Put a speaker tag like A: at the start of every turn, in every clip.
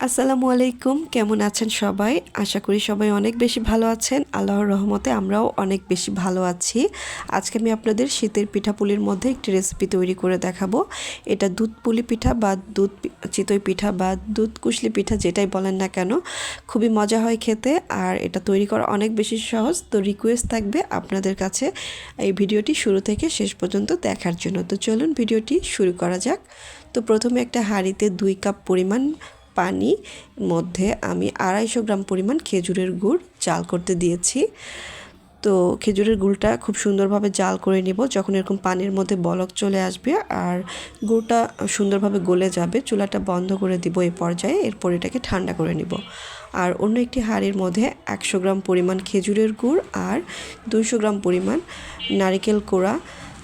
A: আসসালামু আলাইকুম, কেমন আছেন সবাই? আশা করি সবাই অনেক বেশি ভালো আছেন। আল্লাহর রহমতে আমরাও অনেক বেশি ভালো আছি। আজকে আমি আপনাদের শীতের পিঠাপুলির মধ্যে একটি রেসিপি তৈরি করে দেখাবো। এটা দুধ পুলি পিঠা বা দুধ চিতই পিঠা বা দুধ কুশলি পিঠা যেটাই বলেন না কেন, খুবই মজা হয় খেতে আর এটা তৈরি করা অনেক বেশি সহজ। তো রিকোয়েস্ট থাকবে আপনাদের কাছে এই ভিডিওটি শুরু থেকে শেষ পর্যন্ত দেখার জন্য। তো চলুন ভিডিওটি শুরু করা যাক। তো প্রথমে একটা হাঁড়িতে দুই কাপ পরিমাণ পানি মধ্যে আমি আড়াইশো গ্রাম পরিমাণ খেজুরের গুড় জাল করতে দিয়েছি। তো খেজুরের গুড়টা খুব সুন্দরভাবে জাল করে নিব, যখন এরকম পানির মধ্যে বলক চলে আসবে আর গুড়টা সুন্দরভাবে গলে যাবে, চুলাটা বন্ধ করে দিব এই পর্যায়ে, এরপর এটাকে ঠান্ডা করে নিব। আর অন্য একটি হাঁড়ির মধ্যে একশো গ্রাম পরিমাণ খেজুরের গুড় আর দুইশো গ্রাম পরিমাণ নারিকেল কোড়া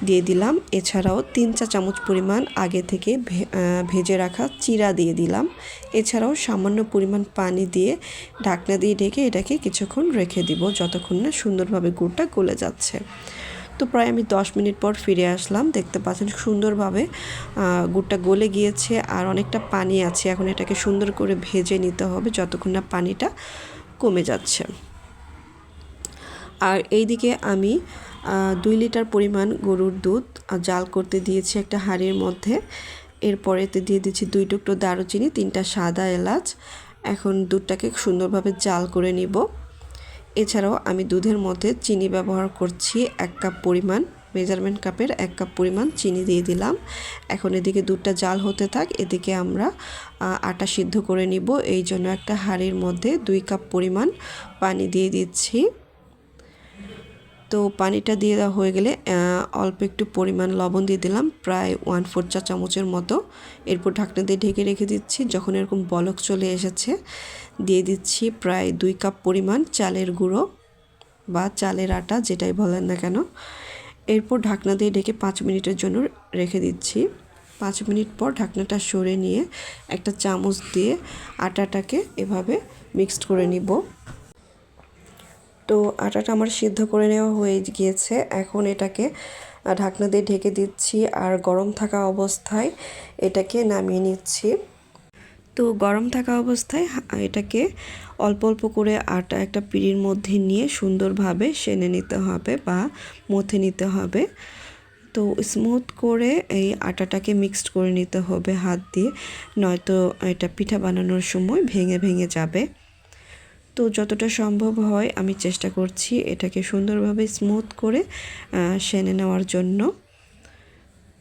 A: দিয়ে দিলাম। এছাড়াও তিন চা চামচ পরিমাণ আগে থেকে ভেজে রাখা চিরা দিয়ে দিলাম। এছাড়াও সামান্য পরিমাণ পানি দিয়ে ঢাকনা দিয়ে ঢেকে এটাকে কিছুক্ষণ রেখে দিব যতক্ষণ না সুন্দরভাবে গুড়টা গলে যাচ্ছে। তো প্রায় আমি দশ মিনিট পর ফিরে আসলাম। দেখতে পাচ্ছেন সুন্দরভাবে গুড়টা গলে গিয়েছে আর অনেকটা পানি আছে। এখন এটাকে সুন্দর করে ভেজে নিতে হবে যতক্ষণ না পানিটা কমে যাচ্ছে। আর এইদিকে আমি দুই লিটার পরিমাণ গরুর দুধ জাল করতে দিয়েছি একটা হাঁড়ির মধ্যে। এরপরে এতে দিয়ে দিচ্ছি দুই টুকরো দারুচিনি, তিনটা সাদা এলাচ। এখন দুধটাকে সুন্দরভাবে জাল করে নিব। এছাড়াও আমি দুধের মধ্যে চিনি ব্যবহার করছি এক কাপ পরিমাণ, মেজারমেন্ট কাপের এক কাপ পরিমাণ চিনি দিয়ে দিলাম। এখন এদিকে দুধটা জাল হতে থাক, এদিকে আমরা আটা সিদ্ধ করে নিব। এই জন্য একটা হাঁড়ির মধ্যে দুই কাপ পরিমাণ পানি দিয়ে দিচ্ছি। তো পানিটা দিয়ে দেওয়া হয়ে গেলে অল্প একটু পরিমাণ লবণ দিয়ে দিলাম, প্রায় ওয়ান ফোর চা চামচের মতো। এরপর ঢাকনা দিয়ে ঢেকে রেখে দিচ্ছি, যখন এরকম বলক চলে এসেছে, দিয়ে দিচ্ছি প্রায় দুই কাপ পরিমাণ চালের গুঁড়ো বা চালের আটা, যেটাই বলেন না কেন। এরপর ঢাকনা দিয়ে ঢেকে পাঁচ মিনিটের জন্য রেখে দিচ্ছি। পাঁচ মিনিট পর ঢাকনাটা সরে নিয়ে একটা চামচ দিয়ে আটাটাকে এভাবে মিক্সড করে নিব। তো আটাটা আমার সিদ্ধ করে নেওয়া হয়ে গিয়েছে। এখন এটাকে ঢাকনা দিয়ে ঢেকে দিচ্ছি আর গরম থাকা অবস্থায় এটাকে নামিয়ে নিচ্ছি। তো গরম থাকা অবস্থায় এটাকে অল্প অল্প করে আটা একটা পিঁড়ির মধ্যে নিয়ে সুন্দরভাবে সেনে নিতে হবে বা মথে নিতে হবে। তো স্মুথ করে এই আটাটাকে মিক্সড করে নিতে হবে হাত দিয়ে, নয়তো এটা পিঠা বানানোর সময় ভেঙে ভেঙে যাবে। তো যতটা সম্ভব হয়, আমি চেষ্টা করছি এটাকে সুন্দরভাবে স্মুথ করে সেনে নেওয়ার জন্য।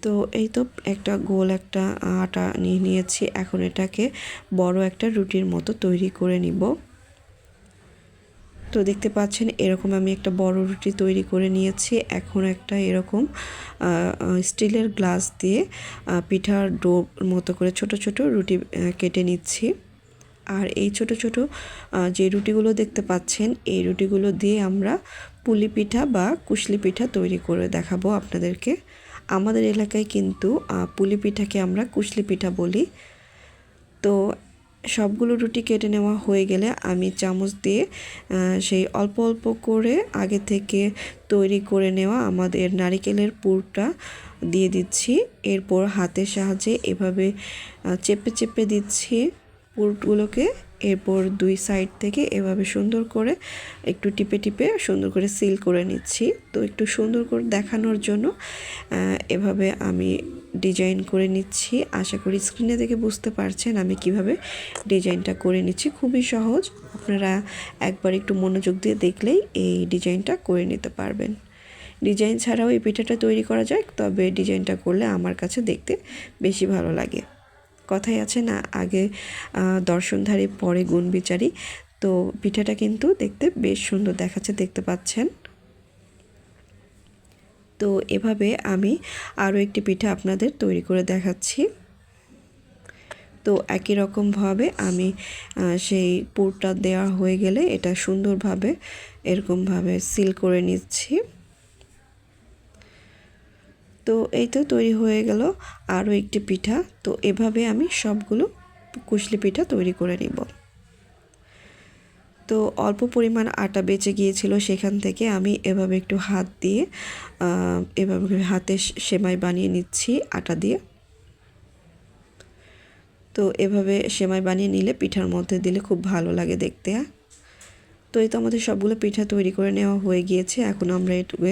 A: তো এই তো একটা গোল একটা আটা নিয়ে নিয়েছি। এখন এটাকে বড় একটা রুটির মতো তৈরি করে নিব। তো দেখতে পাচ্ছেন, এরকম আমি একটা বড় রুটি তৈরি করে নিয়েছি। এখন একটা এরকম স্টিলের গ্লাস দিয়ে পিঠার ডো মতো করে ছোট ছোট রুটি কেটে নিচ্ছি। আর এই ছোট ছোট যে রুটিগুলো দেখতে পাচ্ছেন, এই রুটিগুলো দিয়ে আমরা পুলি পিঠা বা কুশলি পিঠা তৈরি করে দেখাবো আপনাদেরকে। আমাদের এলাকায় কিন্তু পুলি পিঠাকে আমরা কুশলি পিঠা বলি। তো সবগুলো রুটি কেটে নেওয়া হয়ে গেলে আমি চামচ দিয়ে সেই অল্প অল্প করে আগে থেকে তৈরি করে নেওয়া আমাদের নারিকেলের পুরটা দিয়ে দিচ্ছি। এরপর হাতের সাহায্যে এভাবে চেপে চেপে দিচ্ছি। পুরগুলোকে এরপর দুই সাইড থেকে এভাবে সুন্দর করে একটু টিপে টিপে সুন্দর করে সিল করে নিচ্ছি। তো একটু সুন্দর করে দেখানোর জন্য এভাবে আমি ডিজাইন করে নিচ্ছি। আশা করি স্ক্রিনে দেখে বুঝতে পারছেন আমি কীভাবে ডিজাইনটা করে নিচ্ছি। খুবই সহজ, আপনারা একবার একটু মনোযোগ দিয়ে দেখলেই এই ডিজাইনটা করে নিতে পারবেন। ডিজাইন ছাড়াও এই পিঠাটা তৈরি করা যায়, তবে ডিজাইনটা করলে আমার কাছে দেখতে বেশি ভালো লাগে। কথাই আছে না, আগে দর্শনধারী, পরে গুণ বিচারি। তো পিঠাটা কিন্তু দেখতে বেশ সুন্দর দেখাচ্ছে, দেখতে পাচ্ছেন। তো এভাবে আমি আরও একটি পিঠা আপনাদের তৈরি করে দেখাচ্ছি। তো একই রকমভাবে আমি সেই পুরটা দেওয়া হয়ে গেলে এটা সুন্দরভাবে, এরকমভাবে সিল করে নিচ্ছি। তো এই তো তৈরি হয়ে গেল আরও একটি পিঠা। তো এভাবে আমি সবগুলো কুশলি পিঠা তৈরি করে নিব। তো অল্প পরিমাণ আটা বেঁচে গিয়েছিল সেখান থেকে আমি এভাবে একটু হাত দিয়ে এভাবে হাতে সেমাই বানিয়ে নিচ্ছি আটা দিয়ে। তো এভাবে সেমাই বানিয়ে নিলে পিঠার মধ্যে দিলে খুব ভালো লাগে দেখতে। তো এই তো আমাদের সবগুলো পিঠা তৈরি করে নেওয়া হয়ে গিয়েছে। এখন আমরা এটুকু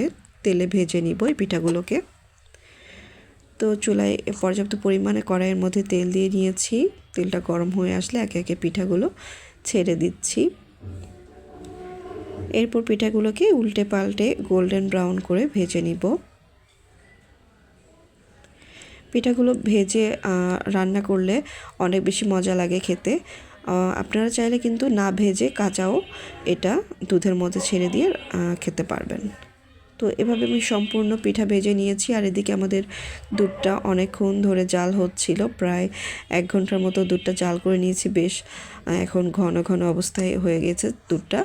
A: তেলে ভেজে নিব এই পিঠাগুলোকে। তো চুলায় পর্যাপ্ত পরিমাণে কড়াইয়ের মধ্যে তেল দিয়ে নিয়েছি। তেলটা গরম হয়ে আসলে একে একে পিঠাগুলো ছেড়ে দিচ্ছি। এরপর পিঠাগুলোকে উল্টে পাল্টে গোল্ডেন ব্রাউন করে ভেজে নিব। পিঠাগুলো ভেজে রান্না করলে অনেক বেশি মজা লাগে খেতে। আপনারা চাইলে কিন্তু না ভেজে কাঁচাও এটা দুধের মধ্যে ছেড়ে দিয়ে খেতে পারবেন। তো এভাবে আমি সম্পূর্ণ পিঠা ভেজে নিয়েছি। আর এদিকে আমাদের দুধটা অনেকক্ষণ ধরে জাল হচ্ছিল। প্রায় এক ঘণ্টার মতো দুধটা জাল করে নিয়েছি। বেশ এখন ঘন ঘন অবস্থায় হয়ে গেছে দুধটা।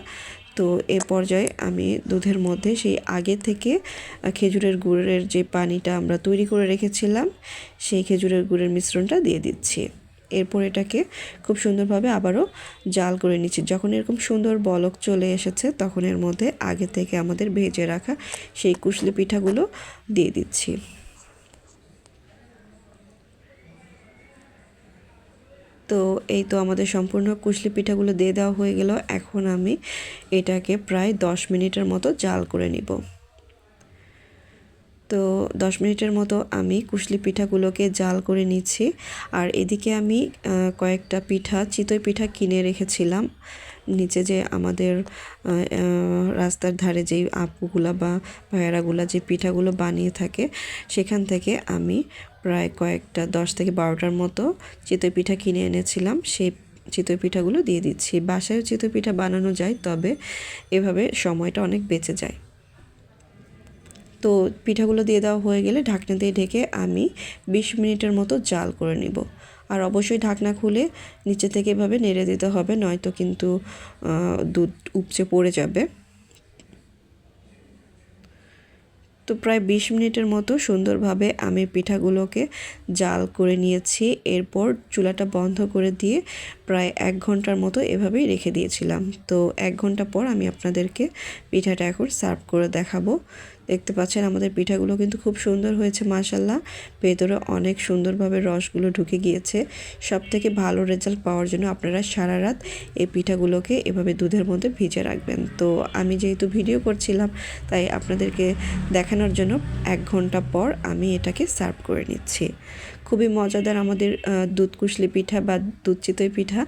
A: তো এ পর্যায়ে আমি দুধের মধ্যে সেই আগে থেকে খেজুরের গুড়ের যে পানিটা আমরা তৈরি করে রেখেছিলাম, সেই খেজুরের গুড়ের মিশ্রণটা দিয়ে দিচ্ছি। এরপর এটাকে খুব সুন্দরভাবে আবারও জাল করে নিচ্ছি। যখন এরকম সুন্দর বলক চলে এসেছে, তখন এর মধ্যে আগে থেকে আমাদের ভেজে রাখা সেই কুশলি পিঠাগুলো দিয়ে দিচ্ছি। তো এই তো আমাদের সম্পূর্ণ কুশলি পিঠাগুলো দিয়ে দেওয়া হয়ে গেল। এখন আমি এটাকে প্রায় দশ মিনিটের মতো জাল করে নিব। তো দশ মিনিটের মতো আমি কুশলি পিঠাগুলোকে জাল করে নিচ্ছি। আর এদিকে আমি কয়েকটা পিঠা, চিতই পিঠা কিনে রেখেছিলাম। নিচে যে আমাদের রাস্তার ধারে যেই আপুগুলা বা ভাইয়ারাগুলা যে পিঠাগুলো বানিয়ে থাকে, সেখান থেকে আমি প্রায় কয়েকটা, দশ থেকে বারোটার মতো চিতই পিঠা কিনে এনেছিলাম। সেই চিতই পিঠাগুলো দিয়ে দিচ্ছি। বাসায় চিতই পিঠা বানানো যায়, তবে এভাবে সময়টা অনেক বেঁচে যায়। তো পিঠাগুলো দিয়ে দেওয়া হয়ে গেলে ঢাকনা দিয়ে ঢেকে আমি বিশ মিনিটের মতো জাল করে নিব। আর অবশ্যই ঢাকনা খুলে নিচে থেকে এভাবে নেড়ে দিতে হবে, নয়তো কিন্তু দুধ উপচে পড়ে যাবে। তো প্রায় বিশ মিনিটের মতো সুন্দরভাবে আমি পিঠাগুলোকে জাল করে নিয়েছি। এরপর চুলাটা বন্ধ করে দিয়ে প্রায় এক ঘণ্টার মতো এভাবেই রেখে দিয়েছিলাম। তো এক ঘণ্টা পর আমি আপনাদেরকে পিঠাটা এখন সার্ভ করে দেখাবো। দেখতে পাচ্ছেন আমাদের পিঠাগুলো কিন্তু খুব সুন্দর হয়েছে মাসাল্লাহ ভেতরে অনেক সুন্দরভাবে রসগুলো ঢুকে গিয়েছে। সব থেকে ভালো রেজাল্ট পাওয়ার জন্য আপনারা সারা রাত এই পিঠাগুলোকে এভাবে দুধের মধ্যে ভিজে রাখবেন। তো আমি যেহেতু ভিডিও করছিলাম, তাই আপনাদেরকে দেখানোর জন্য এক ঘণ্টা পর আমি এটাকে সার্ভ করে নিচ্ছি। খুবই মজাদার আমাদের দুধ কুশলি পিঠা বা দুধ চিতই পিঠা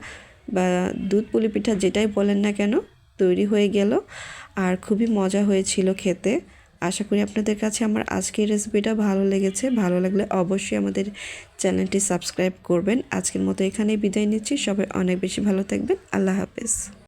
A: বা দুধ পুলি পিঠা যেটাই বলেন না কেন, তৈরি হয়ে গেল। আর খুবই মজা হয়েছিল খেতে। আশা করি আপনাদের কাছে আমার আজকের রেসিপিটা ভালো লেগেছে। ভালো লাগলে অবশ্যই আমাদের চ্যানেলটি সাবস্ক্রাইব করবেন। আজকের মতো এখানেই বিদায় নিচ্ছি। সবাই অনেক বেশি ভালো থাকবেন। আল্লাহ হাফেজ।